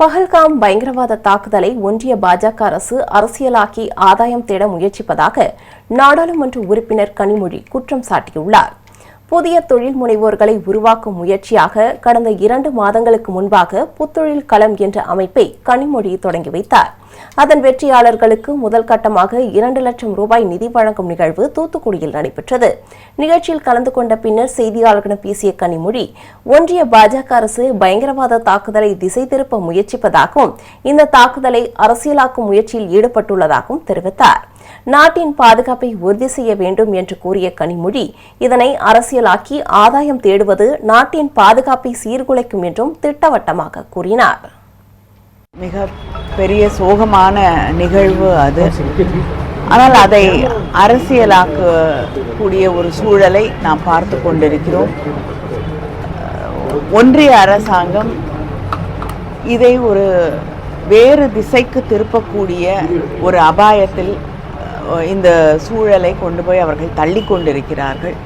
பஹல்காம் பயங்கரவாத தாக்குதலை ஒன்றிய பாஜக அரசு அரசியலாக்கி ஆதாயம் தேட முயற்சிப்பதாக நாடாளுமன்ற உறுப்பினர் கனிமொழி குற்றம் சாட்டியுள்ளார். புதிய தொழில் முனைவோர்களை உருவாக்கும் முயற்சியாக கடந்த இரண்டு மாதங்களுக்கு முன்பாக புத்தொழில் களம் என்ற அமைப்பை கனிமொழி தொடங்கி வைத்தார். அதன் வெற்றியாளர்களுக்கு முதல் கட்டமாக இரண்டு லட்சம் ரூபாய் நிதி வழங்கும் நிகழ்வு தூத்துக்குடியில் நடைபெற்றது. நிகழ்ச்சியில் கலந்து கொண்ட பின்னர் செய்தியாளர்களிடம் பேசிய கனிமொழி ஒன்றிய பாஜக அரசு பயங்கரவாத தாக்குதலை திசை திருப்ப முயற்சிப்பதாகவும் இந்த தாக்குதலை அரசியலாக்கும் முயற்சியில் ஈடுபட்டுள்ளதாகவும் தெரிவித்தார். நாட்டின் பாதுகாப்பை உறுதி செய்ய வேண்டும் என்று கூறிய கனிமொழி இதனை அரசியலாக்கி ஆதாயம் தேடுவது நாட்டின் பாதுகாப்பை சீர்குலைக்கும் என்றும் திட்டவட்டமாக கூறினார். மிக பெரிய சோகமான நிகழ்வு அது. ஆனால் அதை அரசியலாக்கக்கூடிய ஒரு சூழலை நாம் பார்த்து கொண்டிருக்கிறோம். ஒன்றிய அரசாங்கம் இதை ஒரு வேறு திசைக்கு திருப்பக்கூடிய ஒரு அபாயத்தில் இந்த சூழலை கொண்டு போய் அவர்கள் தள்ளி கொண்டிருக்கிறார்கள்